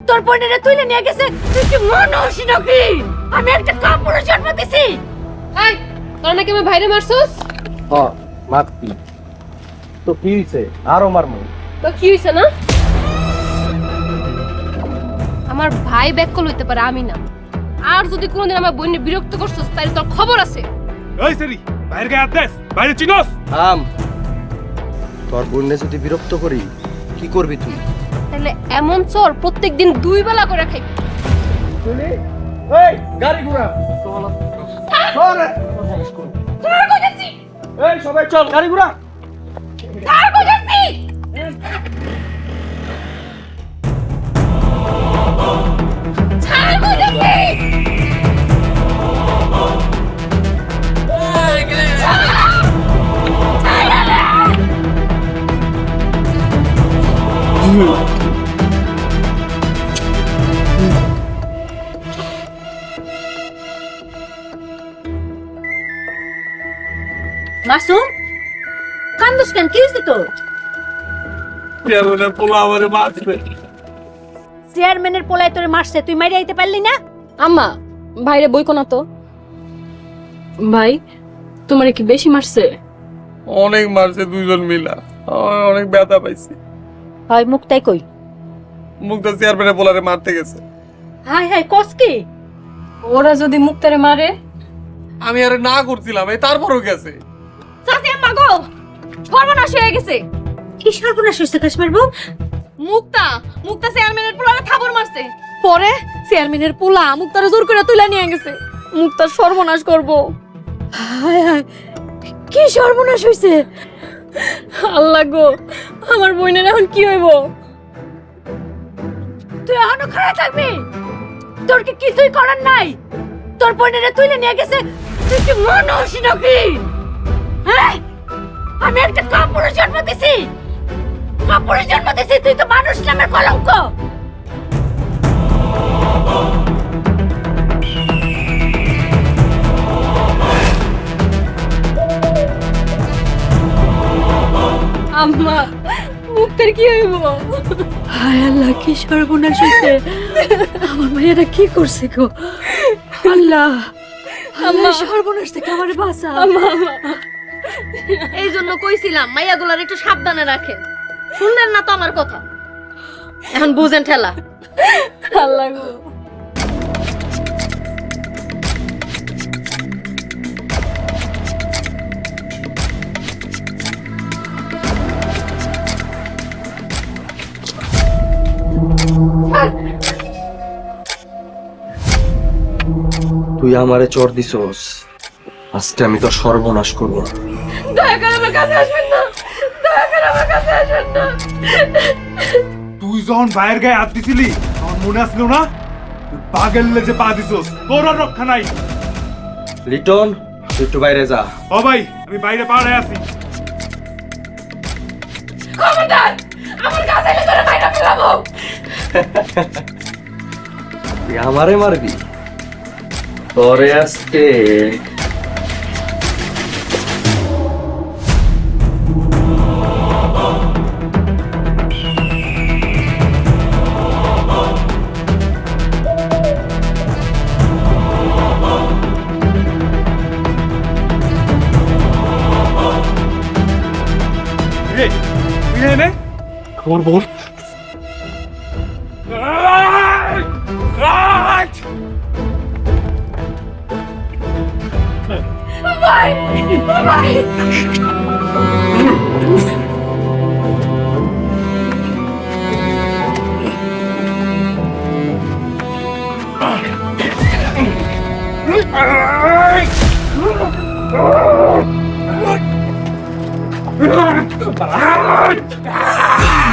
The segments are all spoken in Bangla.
তোর বোনেরা তুলে নিয়ে গেছে? তুই কি মানুষ নাকি? আমি একটা কাপড় জন্ম দিছি। হাই তোরা নাকি আমার ভাইরে মারছস? হ মারতি তো কি হইছে? আরও মারমু। তো কি হইছে না? আমার ভাই ব্যাক কল হইতে পারে আমি না। আর যদি কোনোদিন আমার বোনের বিরক্ত করছস তাহলে তোর খবর আছে। এই সেরি বাইরে গায়ে দেস বাইরে চিনস। থাম। তোর বোননে যদি বিরক্ত করি কি করবি তুই? তাহলে এমন চর প্রত্যেকদিন দুই বেলা করে খাই। এই গাড়ি ঘোড়া। এই সবাই চল গাড়ি ঘোড়া। মাসুম কান্দুস কেন? কি হয়েছে তোর? চেয়ারম্যানের পোলা আমারে মারছে। চেয়ারম্যানের পোলায় তোরে মারছে তুই মারি আইতে পারলি না? আম্মা ভাইরে বই কোনা তো। ভাই তোমার কি বেশি মারছে? অনেক মারছে দুইজন মিলা। আমার অনেক ব্যথা পাইছি। হয় মুক্তাই কই? মুখটা চেয়ারম্যানের পোলারে মারতে গেছে। হাই হাই কস কি? ওরা যদি মুক্তারে মারে? আমি আরে না করছিলাম এই তারপরও গেছে। চাচি গো সর্বনাশ হয়ে গেছে। কি সর্বনাশ হয়েছে কাশ্মীর বউ? মুক্তা মুক্তা চেয়ারম্যানের পোলারে থাবর মারছে। পরে চেয়ারম্যানের পোলা মুক্তারে জোর করে তুলে নিয়ে গেছে। মুক্তার সর্বনাশ করব। হায় হায় কি সর্বনাশ হয়েছে? আল্লাহ গো আমার বোনের এখন কি হইব? তুই এখনও খারাপ থাকবি? তোর কি কিছুই করার নাই? তোর বোনেরা তুলে নিয়ে গেছে? তুই কি মানুষ নাকি? হ্যাঁ? আমি একটা কাপড়ের জন্ম দিছি। কাপড়ের জন্ম দিছি তুই তো মানুষ নামের কলঙ্ক। আম্মা মুক্তার কি হইব? হায় আল্লাহ কি সর্বনাশ আমার মেয়েরা কি করছে গো? আল্লাহ আল্লাহ সর্বনাশ থেকে আমার বাঁচা আম্মা আম্মা। এই জন্য কইছিলাম মাইয়াগুলার একটু সাবধানে রাখেন। শুনলেন না তো আমার কথা? এখন বুঝেন ঠেলা। আল্লাহ তুই আমারে চর দিছস। আজকে আমি তোর সর্বনাশ করব দয়া করে আমার কাছে আসবেন না। দয়া করে আমার কাছে আসবেন না। তুই যখন বাইরের গায়ে হাত দিছিলি আমার মনে আসলো না? পাগল যে পা দিছস তোর আর রক্ষা নাই। লিটন তুই একটু বাইরে যা। ও ভাই আমি বাইরে পাড়ে আছি। খবরদার আমার কাছে এলে তোরে মাইরা ফেলাবো। তুই আমারে মারবি? তোরে আজকে 위에 네. 그걸 뭘? 으아악! 으아악! 바이 바이 으아악! 으아악! খবর বল ভাই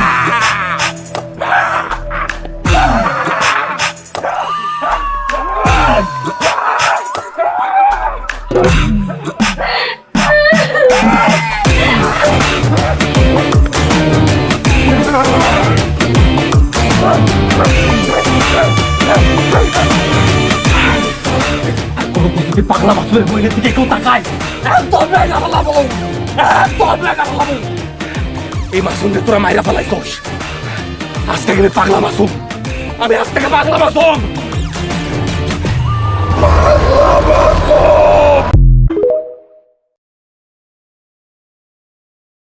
ভাই পাগলা মাসুমের বইয়ের দিকে কেউ তাকায় একদম না ফেলাবো একদম না ফেলাবো এই মাসুমকে তোরা মাইরা ফেলাইছস আজ থেকে আমি পাগলা মাসুম। আমি আজ থেকে পাগলা একদম